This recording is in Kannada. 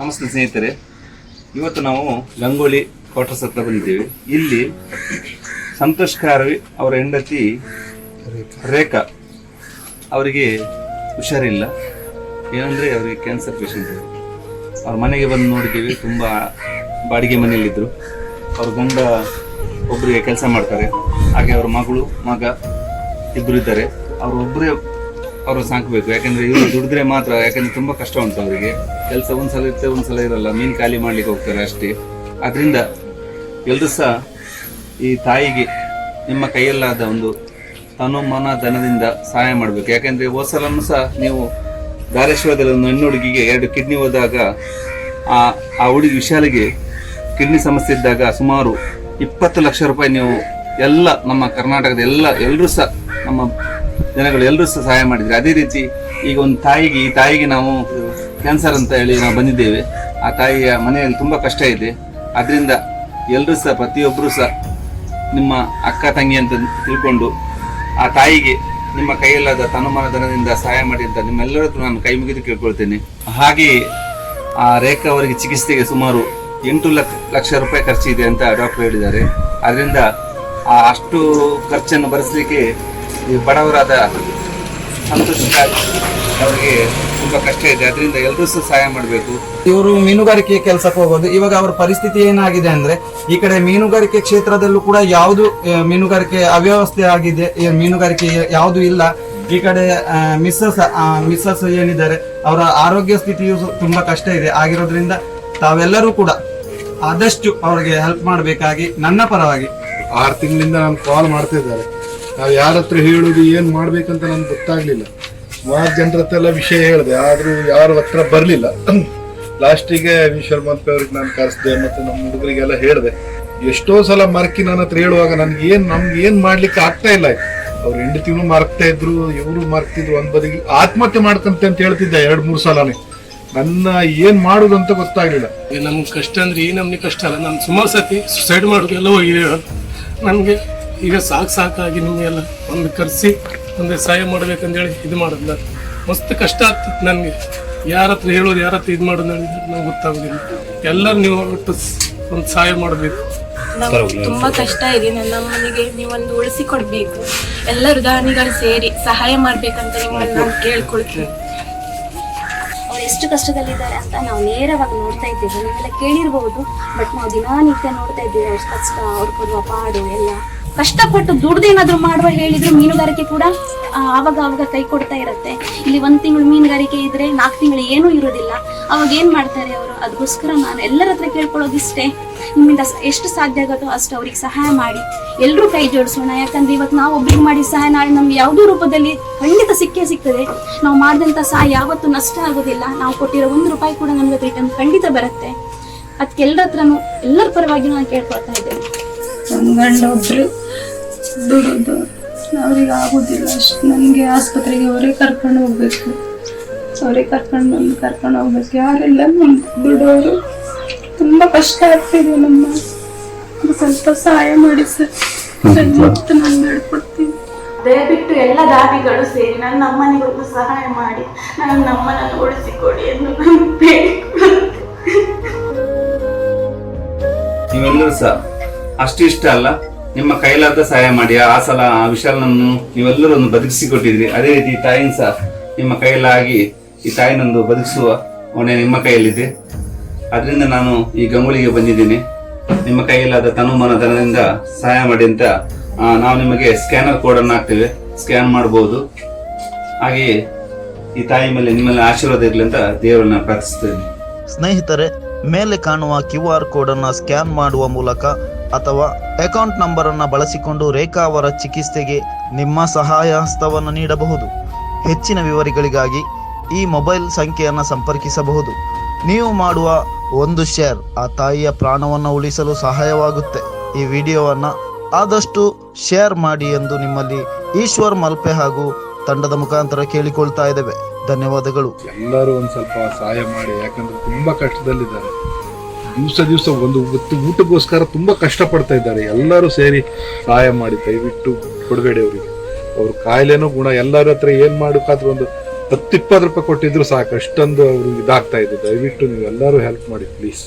ನಮಸ್ತೆ ಸ್ನೇಹಿತರೆ. ಇವತ್ತು ನಾವು ಗಂಗೋಳಿ ಕ್ವಾರ್ಟರ್ಸ್ ಹತ್ರ ಬಂದಿದ್ದೇವೆ. ಇಲ್ಲಿ ಸಂತೋಷ್ ಖಾರವಿ ಅವರ ಹೆಂಡತಿ ರೇಖಾ ಅವರಿಗೆ ಹುಷಾರಿಲ್ಲ. ಏನಂದರೆ ಅವರಿಗೆ ಕ್ಯಾನ್ಸರ್ ಪೇಷಂಟ್ ಅವ್ರ ಮನೆಗೆ ಬಂದು ನೋಡಿದ್ದೀವಿ, ತುಂಬ ಬಾಡಿಗೆ ಮನೆಯಲ್ಲಿದ್ದರು ಅವ್ರ ಗಂಡ ಒಬ್ಬರಿಗೆ ಕೆಲಸ ಮಾಡ್ತಾರೆ. ಹಾಗೆ ಅವ್ರ ಮಗಳು, ಮಗ ಇಬ್ಬರು ಇದ್ದಾರೆ. ಅವ್ರು ಒಬ್ಬರೇ ಅವರು ಸಾಕಬೇಕು. ಯಾಕಂದ್ರೆ ಇವರು ದುಡಿದ್ರೆ ಮಾತ್ರ, ಯಾಕಂದ್ರೆ ತುಂಬಾ ಕಷ್ಟ ಉಂಟು ಅವರಿಗೆ. ಕೆಲಸ ಒಂದ್ಸಲ ಇರ್ತದೆ ಒಂದ್ಸಲ ಇರಲ್ಲ. ಮೀನು ಖಾಲಿ ಮಾಡ್ಲಿಕ್ಕೆ ಹೋಗ್ತಾರೆ ಅಷ್ಟೇ. ಅದರಿಂದ ಎಲ್ರು ಸಹ ಈ ತಾಯಿಗೆ ನಿಮ್ಮ ಕೈಯಲ್ಲಾದ ಒಂದು ತನು ಧನದಿಂದ ಸಹಾಯ ಮಾಡಬೇಕು. ಯಾಕಂದ್ರೆ ಹೊಸಲನ್ನು ಸಹ ನೀವು ಧಾರೇಶ್ವರದಲ್ಲಿ ಒಂದು ಹೆಣ್ಣು ಹುಡುಗಿಗೆ ಎರಡು ಕಿಡ್ನಿ ಹೋದಾಗ, ಆ ಆ ಹುಡುಗಿ ವಿಶಾಲಿಗೆ ಕಿಡ್ನಿ ಸಮಸ್ಯೆ ಇದ್ದಾಗ ಸುಮಾರು ಇಪ್ಪತ್ತು ಲಕ್ಷ ರೂಪಾಯಿ ನೀವು ಎಲ್ಲ ನಮ್ಮ ಕರ್ನಾಟಕದ ಎಲ್ಲ ಎಲ್ಲರೂ ಸಹ ನಮ್ಮ ಜನಗಳು ಎಲ್ಲರೂ ಸಹ ಸಹಾಯ ಮಾಡಿದ್ರು. ಅದೇ ರೀತಿ ಈಗ ಒಂದು ತಾಯಿಗೆ, ಈ ತಾಯಿಗೆ ನಾವು ಕ್ಯಾನ್ಸರ್ ಅಂತ ಹೇಳಿ ನಾವು ಬಂದಿದ್ದೇವೆ. ಆ ತಾಯಿಯ ಮನೆಯಲ್ಲಿ ತುಂಬ ಕಷ್ಟ ಇದೆ. ಅದರಿಂದ ಎಲ್ಲರೂ ಸಹ ಪ್ರತಿಯೊಬ್ಬರೂ ಸಹ ನಿಮ್ಮ ಅಕ್ಕ, ತಂಗಿ ಅಂತ ತಿಳ್ಕೊಂಡು ಆ ತಾಯಿಗೆ ನಿಮ್ಮ ಕೈಯಲ್ಲಾದ ತನುಮಾನ ಧನದಿಂದ ಸಹಾಯ ಮಾಡಿ ಅಂತ ನಿಮ್ಮೆಲ್ಲರ ಹತ್ರ ನಾನು ಕೈ ಮುಗಿದು ಕೇಳ್ಕೊಳ್ತೇನೆ. ಹಾಗೆಯೇ ಆ ರೇಖಾ ಅವರಿಗೆ ಚಿಕಿತ್ಸೆಗೆ ಸುಮಾರು ಎಂಟು ಲಕ್ಷ ಲಕ್ಷ ರೂಪಾಯಿ ಖರ್ಚಿದೆ ಅಂತ ಡಾಕ್ಟರ್ ಹೇಳಿದ್ದಾರೆ. ಅದರಿಂದ ಆ ಅಷ್ಟು ಖರ್ಚನ್ನು ಭರಿಸಲಿಕ್ಕೆ ಈ ಬಡವರಾದ ಸಂತೋಷ್ ಅವರಿಗೆ ತುಂಬಾ ಕಷ್ಟ ಇದೆ. ಅದರಿಂದ ಎಲ್ಲರೂ ಸಹ ಸಹಾಯ ಮಾಡಬೇಕು. ಇವರು ಮೀನುಗಾರಿಕೆ ಕೆಲಸಕ್ಕೆ ಹೋಗೋದು ಇವಾಗ ಅವರ ಪರಿಸ್ಥಿತಿ ಏನಾಗಿದೆ ಅಂದ್ರೆ ಈ ಕಡೆ ಮೀನುಗಾರಿಕೆ ಕ್ಷೇತ್ರದಲ್ಲೂ ಕೂಡ ಯಾವುದು ಮೀನುಗಾರಿಕೆ ಅವ್ಯವಸ್ಥೆ ಆಗಿದೆ ಮೀನುಗಾರಿಕೆ ಯಾವುದು ಇಲ್ಲ. ಈ ಕಡೆ ಮಿಸ್ಸಸ್ ಮಿಸ್ಸಸ್ ಏನಿದ್ದಾರೆ ಅವರ ಆರೋಗ್ಯ ಸ್ಥಿತಿಯು ತುಂಬಾ ಕಷ್ಟ ಇದೆ. ಆಗಿರೋದ್ರಿಂದ ತಾವೆಲ್ಲರೂ ಕೂಡ ಆದಷ್ಟು ಅವರಿಗೆ ಹೆಲ್ಪ್ ಮಾಡಬೇಕಾಗಿ ನನ್ನ ಪರವಾಗಿ. ಆರು ತಿಂಗಳಿಂದ ನಾನು ಕಾಲ್ ಮಾಡ್ತಾ ಇದ್ದಾರೆ ನಾವು ಯಾರ ಹತ್ರ ಹೇಳುದು, ಏನು ಮಾಡ್ಬೇಕಂತ ನನ್ಗೆ ಗೊತ್ತಾಗ್ಲಿಲ್ಲ. ಸುಮಾರು ಜನರ ಹತ್ರ ಎಲ್ಲ ವಿಷಯ ಹೇಳಿದೆ, ಆದರೂ ಯಾರ ಹತ್ರ ಬರ್ಲಿಲ್ಲ. ಲಾಸ್ಟಿಗೆ ವಿಶ್ವಮಂತ್ ಅವ್ರಿಗೆ ನಾನು ಕರೆಸ್ದೆ, ಮತ್ತು ನಮ್ಮ ಹುಡುಗರಿಗೆಲ್ಲ ಹೇಳಿದೆ. ಎಷ್ಟೋ ಸಲ ಮರ್ಕಿ ನನ್ನ ಹತ್ರ ಹೇಳುವಾಗ ನನ್ಗೆ ಏನು, ನಮ್ಗೆ ಏನು ಮಾಡ್ಲಿಕ್ಕೆ ಆಗ್ತಾ ಇಲ್ಲ ಅವ್ರ ಹೆಂಡತಿನೂ ಮರ್ಕ್ತಾ ಇದ್ರು, ಇವರು ಮರ್ತಿದ್ರು ಒಂದ್ ಬದಿಗೆ ಆತ್ಮಹತ್ಯೆ ಮಾಡ್ಕಂತೆ ಅಂತ ಹೇಳ್ತಿದ್ದೆ ಎರಡು, ಮೂರು ಸಲನೇ. ನನ್ನ ಏನ್ ಮಾಡುದು ಅಂತ ಗೊತ್ತಾಗ್ಲಿಲ್ಲ. ನಮ್ಗೆ ಕಷ್ಟ ಅಂದ್ರೆ ಈ ನಮ್ಗೆ ಕಷ್ಟ ಅಲ್ಲ ನಾನು ಸುಮಾರು ಸತಿ ಸುಸೈಡ್ ಮಾಡೋದೆಲ್ಲ ಹೋಗಿದೆ. ನನಗೆ ಈಗ ಸಾಕು ಸಾಕಾಗಿ ನಿಮಗೆಲ್ಲ ಒಂದು ಕರೆಸಿ ಒಂದು ಸಹಾಯ ಮಾಡ್ಬೇಕಂತೇಳಿ ಇದು ಮಾಡೋದಿಲ್ಲ ಮಸ್ತ್ ಕಷ್ಟ ಆಗ್ತಿತ್ತು ನನಗೆ. ಯಾರ ಹತ್ರ ಹೇಳೋದು ಯಾರ ಹತ್ರ ಇದು ಮಾಡೋದು ನಂಗೆ ಗೊತ್ತಾಗೋದಿಲ್ಲ. ಎಲ್ಲರೂ ನೀವು ಒಟ್ಟು ಒಂದು ಸಹಾಯ ಮಾಡಬೇಕು. ತುಂಬಾ ಕಷ್ಟ ಇದೆ. ನನ್ನ ಮನೆಗೆ ನೀವೊಂದು ಉಳಿಸಿ ಕೊಡ್ಬೇಕು. ಎಲ್ಲರೂ ದಾನಿಗಳು ಸೇರಿ ಸಹಾಯ ಮಾಡ್ಬೇಕಂತ ನಿಮ್ಮನ್ನು ನಾನು ಕೇಳ್ಕೊಳ್ತೀನಿ ಅವ್ರು ಎಷ್ಟು ಕಷ್ಟದಲ್ಲಿದ್ದಾರೆ ಅಂತ ನಾವು ನೇರವಾಗಿ ನೋಡ್ತಾ ಇದ್ದೀವಿ. ನೀವೆಲ್ಲ ಕೇಳಿರ್ಬಹುದು ಬಟ್ ನಾವು ದಿನನಿತ್ಯ ನೋಡ್ತಾ ಇದ್ದೀವಿ ಅವ್ರ ಕಷ್ಟ, ಅವ್ರು ಕೊಡುವ ಪಾಡು ಎಲ್ಲ. ಕಷ್ಟಪಟ್ಟು ದುಡ್ದೇನಾದ್ರೂ ಮಾಡುವ ಹೇಳಿದ್ರು ಮೀನುಗಾರಿಕೆ ಕೂಡ ಆವಾಗ ಆವಾಗ ಕೈ ಕೊಡ್ತಾ ಇರುತ್ತೆ. ಇಲ್ಲಿ ಒಂದು ತಿಂಗಳು ಮೀನುಗಾರಿಕೆ ಇದ್ರೆ ನಾಲ್ಕು ತಿಂಗಳು ಏನೂ ಇರೋದಿಲ್ಲ. ಅವಾಗ ಏನು ಮಾಡ್ತಾರೆ ಅವರು? ಅದಕ್ಕೋಸ್ಕರ ನಾನು ಎಲ್ಲರ ಹತ್ರ ಕೇಳ್ಕೊಳ್ಳೋದಿಷ್ಟೇ. ನಿಮ್ಮಿಂದ ಎಷ್ಟು ಸಾಧ್ಯ ಆಗುತ್ತೋ ಅಷ್ಟು ಅವ್ರಿಗೆ ಸಹಾಯ ಮಾಡಿ. ಎಲ್ಲರೂ ಕೈ ಜೋಡಿಸೋಣ. ಯಾಕಂದ್ರೆ ಇವತ್ತು ನಾವು ಒಬ್ರಿಗೆ ಮಾಡಿ ಸಹಾಯ ನಾಳೆ ನಮ್ಗೆ ಯಾವುದೋ ರೂಪದಲ್ಲಿ ಖಂಡಿತ ಸಿಕ್ಕೇ ಸಿಗ್ತದೆ. ನಾವು ಮಾಡಿದಂಥ ಸಹಾಯ ಯಾವತ್ತೂ ನಷ್ಟ ಆಗೋದಿಲ್ಲ. ನಾವು ಕೊಟ್ಟಿರೋ ಒಂದು ರೂಪಾಯಿ ಕೂಡ ನಮ್ಗೆ ರಿಟರ್ನ್ ಖಂಡಿತ ಬರುತ್ತೆ. ಅದಕ್ಕೆ ಎಲ್ಲರ ಹತ್ರನೂ, ಎಲ್ಲರ ಪರವಾಗಿ ನಾನು ಕೇಳ್ಕೊಳ್ತಾ ಇದ್ದೇನೆ. ಗಂಡ ಒಬ್ರು ದುಡುದು ಅವ್ರಿಗೆ ಆಗೋದಿಲ್ಲ. ಅಷ್ಟು ನನಗೆ ಆಸ್ಪತ್ರೆಗೆ ಅವರೇ ಕರ್ಕೊಂಡು ಹೋಗ್ಬೇಕು. ಅವರೇ ಕರ್ಕೊಂಡು ಬಂದು ಕರ್ಕೊಂಡು ಹೋಗ್ಬೇಕು. ಯಾರೆಲ್ಲ ನಮ್ಮ ದುಡ್ಡವರು ತುಂಬ ಕಷ್ಟ ಆಗ್ತಿದೆ ನಮ್ಮ ಸ್ವಲ್ಪ ಸಹಾಯ ಮಾಡಿ ಸರ್. ಮತ್ತೆ ನಾನು ಬೇಡ್ಕೊಡ್ತೀನಿ ದಯವಿಟ್ಟು ಎಲ್ಲ ದಾದಿಗಳು ಸೇರಿ ನನ್ನ ಅಮ್ಮನಿಗೊಂದು ಸಹಾಯ ಮಾಡಿ ನನ್ನ ಅಮ್ಮನನ್ನು ಉಳಿಸಿಕೊಡಿ ಎಂದು ನಾನು. ನೀವೆಲ್ಲರೂ ಸಹ ಅಷ್ಟು ಇಷ್ಟ ಅಲ್ಲ? ನಿಮ್ಮ ಕೈಲಾದ ಸಹಾಯ ಮಾಡಿ. ಆ ಸಲ ಆ ವಿಶಾಲನನ್ನು ನೀವೆಲ್ಲರೂ ಒಂದು ಬದುಕಿಸಿಕೊಟ್ಟಿದ್ರಿ. ಅದೇ ರೀತಿ ತಾಯಿನ ಸಹ ನಿಮ್ಮ ಕೈಲಾಗಿ ಈ ತಾಯಿನೊಂದು ಬದುಕಿಸುವ ಹೊಣೆ ನಿಮ್ಮ ಕೈಯಲ್ಲಿದೆ. ಅದರಿಂದ ನಾನು ಈ ಗಂಗುಲಿಗೆ ಬಂದಿದ್ದೀನಿ. ನಿಮ್ಮ ಕೈಯಲ್ಲಾದ ತನುಮಾನ ಧನದಿಂದ ಸಹಾಯ ಮಾಡಿ ಅಂತ ನಾವು ನಿಮಗೆ ಸ್ಕ್ಯಾನರ್ ಕೋಡನ್ನು ಹಾಕ್ತೇವೆ. ಸ್ಕ್ಯಾನ್ ಮಾಡಬಹುದು ಹಾಗೆಯೇ ಈ ತಾಯಿ ಮೇಲೆ ನಿಮ್ಮಲ್ಲಿ ಆಶೀರ್ವಾದ ಇರಲಿ ಅಂತ ದೇವರನ್ನ ಪ್ರಾರ್ಥಿಸ್ತೇನೆ ಸ್ನೇಹಿತರೆ, ಮೇಲೆ ಕಾಣುವ ಕ್ಯೂ ಆರ್ ಕೋಡ್ ಅನ್ನು ಸ್ಕ್ಯಾನ್ ಮಾಡುವ ಮೂಲಕ ಅಥವಾ ಅಕೌಂಟ್ ನಂಬರ್ ಅನ್ನು ಬಳಸಿಕೊಂಡು ರೇಖಾ ಅವರ ಚಿಕಿತ್ಸೆಗೆ ನಿಮ್ಮ ಸಹಾಯ ಹಸ್ತವನ್ನು ನೀಡಬಹುದು. ಹೆಚ್ಚಿನ ವಿವರಗಳಿಗಾಗಿ ಈ ಮೊಬೈಲ್ ಸಂಖ್ಯೆಯನ್ನು ಸಂಪರ್ಕಿಸಬಹುದು. ನೀವು ಮಾಡುವ ಒಂದು ಶೇರ್ ಆ ತಾಯಿಯ ಪ್ರಾಣವನ್ನು ಉಳಿಸಲು ಸಹಾಯವಾಗುತ್ತೆ. ಈ ವಿಡಿಯೋವನ್ನು ಆದಷ್ಟು ಶೇರ್ ಮಾಡಿ ಎಂದು ನಿಮ್ಮಲ್ಲಿ ಈಶ್ವರ್ ಮಲ್ಪೆ ಹಾಗೂ ತಂಡದ ಮುಖಾಂತರ ಕೇಳಿಕೊಳ್ತಾ ಇದ್ದೇವೆ. ಧನ್ಯವಾದಗಳು. ಎಲ್ಲರೂ ಒಂದು ಸ್ವಲ್ಪ ಸಹಾಯ ಮಾಡಿ, ಯಾಕಂದ್ರೆ ತುಂಬಾ ಕಷ್ಟದಲ್ಲಿದ್ದಾರೆ. ದಿವಸ ದಿವಸ ಒಂದು ಹೊತ್ತು ಊಟಕ್ಕೋಸ್ಕರ ತುಂಬ ಕಷ್ಟಪಡ್ತಾ ಇದ್ದಾರೆ. ಎಲ್ಲರೂ ಸೇರಿ ಸಹಾಯ ಮಾಡಿ ದಯವಿಟ್ಟು ಕೊಡಬೇಡಿ ಅವರಿಗೆ ಅವ್ರ ಕಾಯಿಲೆನೂ ಗುಣ, ಎಲ್ಲರ ಹತ್ರ ಏನು ಮಾಡೋಕ್ಕಾದ್ರೂ ಒಂದು ಹತ್ತು ಇಪ್ಪತ್ತು ರೂಪಾಯಿ ಕೊಟ್ಟಿದ್ರು ಸಾಕು. ಅಷ್ಟೊಂದು ಅವ್ರಿಗೆ ಇದಾಗ್ತಾ ಇದೆ. ದಯವಿಟ್ಟು ನೀವು ಎಲ್ಲರೂ ಹೆಲ್ಪ್ ಮಾಡಿ ಪ್ಲೀಸ್